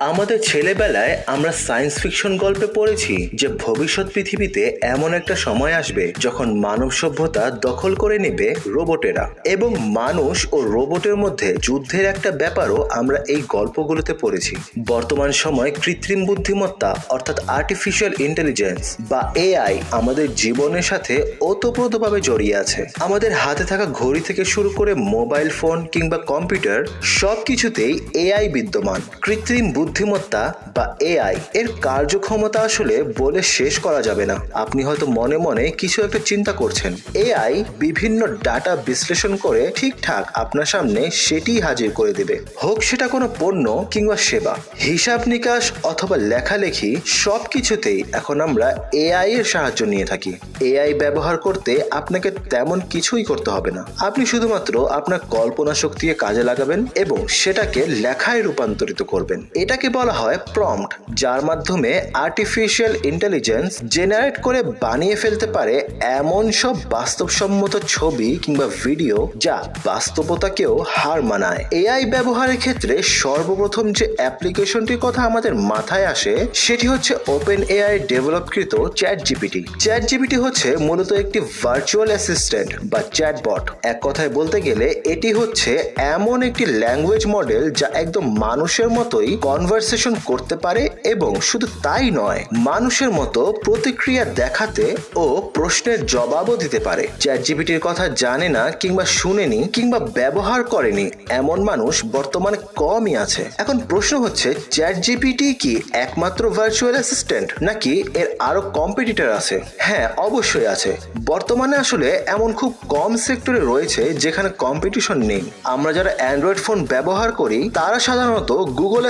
আমাদের ছেলেবেলায় আমরা সায়েন্স ফিকশন গল্পে পড়েছি যে ভবিষ্যৎ পৃথিবীতে এমন একটা সময় আসবে যখন মানব সভ্যতা দখল করে নেবে রোবটেরা। এবং মানুষ ও রোবটের মধ্যে যুদ্ধের একটা ব্যাপারও আমরা এই গল্পগুলোতে পড়েছি। বর্তমান সময় কৃত্রিম বুদ্ধিমত্তা অর্থাৎ আর্টিফিশিয়াল ইন্টেলিজেন্স বা এআই আমাদের জীবনের সাথে ওতপ্রোতভাবে জড়িয়ে আছে। আমাদের হাতে থাকা ঘড়ি থেকে শুরু করে মোবাইল ফোন কিংবা কম্পিউটার সব কিছুতেই এআই বিদ্যমান। কৃত্রিম বুদ্ধিমত্তা বা এআই এর কার্যক্ষমতা আসলে বলে শেষ করা যাবে না। আপনি হয়তো মনে মনে কিছু একটা চিন্তা করছেন। এআই বিভিন্ন ডাটা বিশ্লেষণ করে ঠিকঠাক আপনার সামনে সেটিই হাজির করে দেবে। হোক সেটা কোনো পণ্য কিংবা সেবা। হিসাব নিকাশ অথবা লেখালেখি সব কিছুতেই এখন আমরা এআই এর সাহায্য নিয়ে থাকি। এআই ব্যবহার করতে আপনাকে তেমন কিছুই করতে হবে না। আপনি শুধুমাত্র আপনার কল্পনা শক্তিকে কাজে লাগাবেন এবং সেটাকে লেখায় রূপান্তরিত করবেন। এটাকে বলা হয় প্রম্পট যার মাধ্যমে আর্টিফিশিয়াল ইন্টেলিজেন্স জেনারেট করে বানিয়ে ফেলতে পারে এমন সব বাস্তবসম্মত ছবি কিংবা ভিডিও যা বাস্তবতাকেও হার মানায়। এআই ব্যবহারের ক্ষেত্রে সর্বপ্রথম যে অ্যাপ্লিকেশনটির কথা আমাদের মাথায় আসে, সেটি হচ্ছে ওপেন এআই ডেভেলপকৃত চ্যাট জিপিটি চ্যাট জিপিটি হচ্ছে মূলত একটি ভার্চুয়াল অ্যাসিস্ট্যান্ট বা চ্যাটবট এক কথায় বলতে গেলে, এটি হচ্ছে এমন একটি ল্যাঙ্গুয়েজ মডেল যা একদম মানুষের মতোই কনভারসেশন করতে পারে এবং শুধু তাই নয়, মানুষের মতো প্রতিক্রিয়া দেখাতে ও প্রশ্নের জবাবও দিতে পারে। চ্যাট জিপিটির কথা জানে না কিংবা শুনেনি কিংবা ব্যবহার করেনি এমন মানুষ বর্তমানে কমই আছে। এখন প্রশ্ন হচ্ছে চ্যাট জিপিটি কি একমাত্র ভার্চুয়াল অ্যাসিস্ট্যান্ট নাকি এর আরও কম্পিটিটর আছে? হ্যাঁ অবশ্যই আছে। বর্তমানে আসলে এমন খুব কম সেক্টরে রয়েছে যেখানে কম্পিটিশন নেই। আমরা যারা অ্যান্ড্রয়েড ফোন ব্যবহার করি, তারা সাধারণত গুগল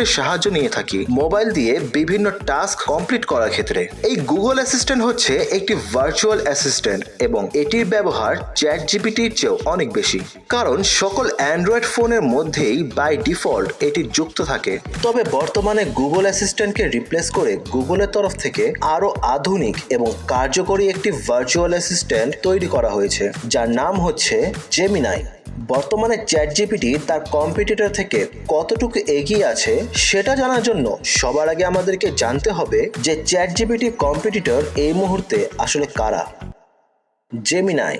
অ্যাসিস্ট্যান্টের সাহায্য নিয়ে থাকি। মোবাইল দিয়ে বিভিন্ন টাস্ক কমপ্লিট করার ক্ষেত্রে। এই গুগল অ্যাসিস্ট্যান্ট হচ্ছে একটি ভার্চুয়াল অ্যাসিস্ট্যান্ট এবং এটির ব্যবহার চ্যাট জিপিটির চেয়েও অনেক বেশি। কারণ সকল অ্যান্ড্রয়েড ফোনের মধ্যেই বাই ডিফল্ট এটি যুক্ত থাকে। তবে বর্তমানে গুগল অ্যাসিস্ট্যান্টকে রিপ্লেস করে গুগলের তরফ থেকে আরও আধুনিক এবং কার্যকরী একটি ভার্চুয়াল অ্যাসিস্ট্যান্ট তৈরি করা হয়েছে, যার নাম হচ্ছে জেমিনাই বর্তমানে চ্যাট জিপিটি তার কম্পিটিটর থেকে কতটুকু এগিয়ে আছে সেটা জানার জন্য সবার আগে আমাদেরকে জানতে হবে যে চ্যাট জিপিটি কম্পিটিটর এই মুহূর্তে আসলে কারা? জেমিনাই।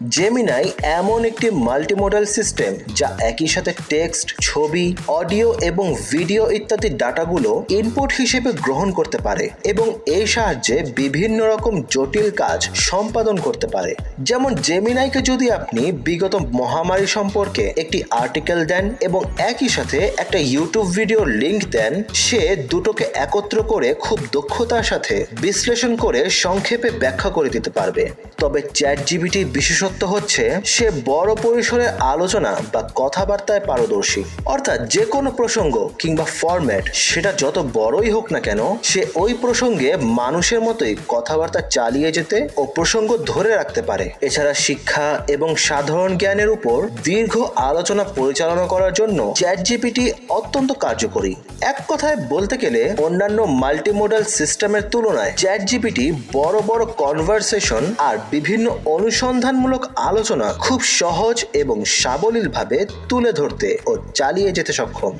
জেমিনাই এমন একটি মাল্টিমোডাল সিস্টেম যা একই সাথে টেক্সট ছবি অডিও এবং ভিডিও ইত্যাদি ডাটাগুলো ইনপুট হিসেবে গ্রহণ করতে পারে এবং এই সাহায্যে বিভিন্ন রকম জটিল কাজ সম্পাদন করতে পারে। যেমন জেমিনাইকে যদি আপনি বিগত মহামারী সম্পর্কে একটি আর্টিকেল দেন এবং একই সাথে একটা ইউটিউব ভিডিও লিংক দেন, সে দুটোকে একত্র করে খুব দক্ষতার সাথে বিশ্লেষণ করে সংক্ষেপে ব্যাখ্যা করে দিতে পারবে। তবে চ্যাট জিবিটি বিশেষত্ব হচ্ছে, সে বড় পরিসরের আলোচনা বা কথাবার্তায় পারদর্শী। অর্থাৎ যে কোনো প্রসঙ্গ কিংবা ফরম্যাট সেটা যত বড়ই হোক না কেন, সে ওই প্রসঙ্গে মানুষের মতোই কথাবার্তা চালিয়ে যেতে ও প্রসঙ্গ ধরে রাখতে পারে। এছাড়া শিক্ষা এবং সাধারণ জ্ঞানের উপর দীর্ঘ আলোচনা পরিচালনা করার জন্য চ্যাট জিপিটি অত্যন্ত কার্যকরী। এক কথায় বলতে গেলে, অন্যান্য মাল্টিমোডাল সিস্টেমের তুলনায় চ্যাট জিপিটি বড় বড় কনভারসেশন আর বিভিন্ন অনুসন্ধানমূলক আলোচনা খুব সহজ এবং সাবলীলভাবে তুলে ধরতে ও চালিয়ে যেতে সক্ষম।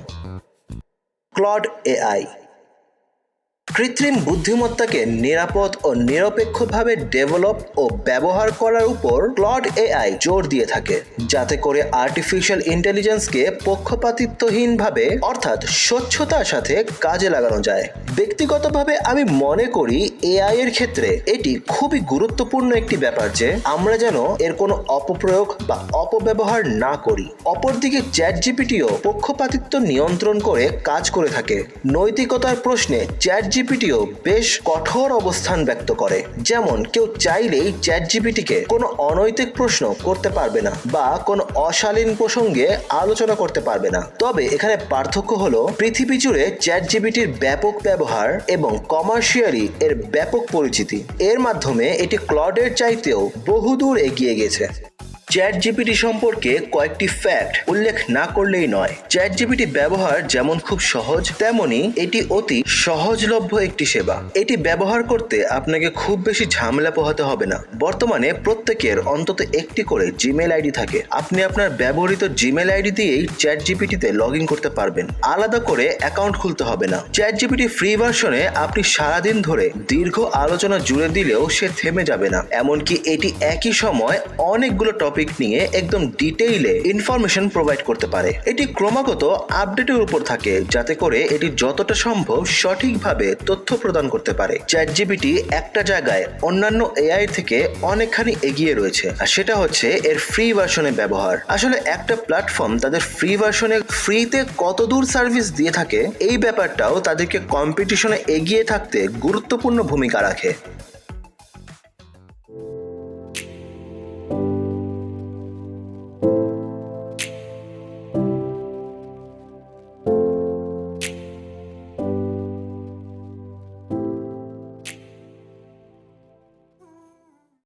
Claude AI. কৃত্রিম বুদ্ধিমত্তাকে নিরাপদ ও নিরপেক্ষভাবে ডেভেলপ ও ব্যবহার করার উপর ক্লড এআই জোর দিয়ে থাকে, যাতে করে আর্টিফিশিয়াল ইন্টেলিজেন্সকে পক্ষপাতিত্বহীনভাবে, অর্থাৎ স্বচ্ছতার সাথে কাজে লাগানো যায়। ব্যক্তিগতভাবে আমি মনে করি এআই এর ক্ষেত্রে এটি খুবই গুরুত্বপূর্ণ একটি ব্যাপার যে আমরা যেন এর কোনো অপপ্রয়োগ বা অপব্যবহার না করি। অপরদিকে চ্যাট জিপিটিও পক্ষপাতিত্ব নিয়ন্ত্রণ করে কাজ করে থাকে। নৈতিকতার প্রশ্নে চ্যাট জিপিটিও বেশ কঠোর অবস্থান ব্যক্ত করে। যেমন কেউ চাইলেই চ্যাট জিপিটিকে কোনো অনৈতিক প্রশ্ন করতে পারবে না বা কোনো অশালীন প্রসঙ্গে আলোচনা করতে পারবে না। তবে এখানে পার্থক্য হলো পৃথিবী জুড়ে চ্যাট জিপিটির ব্যাপক ব্যবহার এবং কমার্শিয়ালি এর ব্যাপক পরিচিতি। এর মাধ্যমে এটি ক্লডের চাইতেও বহুদূর এগিয়ে গেছে। চ্যাট জিপিটি সম্পর্কে কয়েকটি ফ্যাক্ট উল্লেখ না করলেই নয়। চ্যাট জিপিটি ব্যবহার যেমন খুব সহজ, তেমনি এটি অতি সহজলভ্য একটি সেবা। এটি ব্যবহার করতে আপনাকে খুব বেশি ঝামেলা পোহাতে হবে না। বর্তমানে প্রত্যেকের অন্তত একটি করে জিমেল আইডি থাকে। আপনি আপনার ব্যবহৃত জিমেল আইডি দিয়েই চ্যাট জিপিটিতে লগ ইন করতে পারবেন। আলাদা করে অ্যাকাউন্ট খুলতে হবে না। চ্যাট জিপিটি ফ্রি ভার্সনে আপনি সারাদিন ধরে দীর্ঘ আলোচনা জুড়ে দিলেও সে থেমে যাবে না। এমনকি এটি একই সময় অনেকগুলো টপিক নিয়ে একদম ডিটেইলে ইনফরমেশন প্রোভাইড করতে পারে। এটি ক্রমাগত আপডেটের উপর থাকে, যাতে করে এটি যতটা সম্ভব সঠিকভাবে তথ্য প্রদান করতে পারে। চ্যাট জিপিটি একটা জায়গায় অন্যান্য এআই থেকে অনেকখানি এগিয়ে রয়েছে, আর সেটা হচ্ছে এর ফ্রি ভার্সনে ব্যবহার। আসলে একটা প্ল্যাটফর্ম তাদের ফ্রি ভার্সনে ফ্রিতে কতদূর সার্ভিস দিয়ে থাকে, এই ব্যাপারটাও তাদেরকে কম্পিটিশনে এগিয়ে থাকতে গুরুত্বপূর্ণ ভূমিকা রাখে।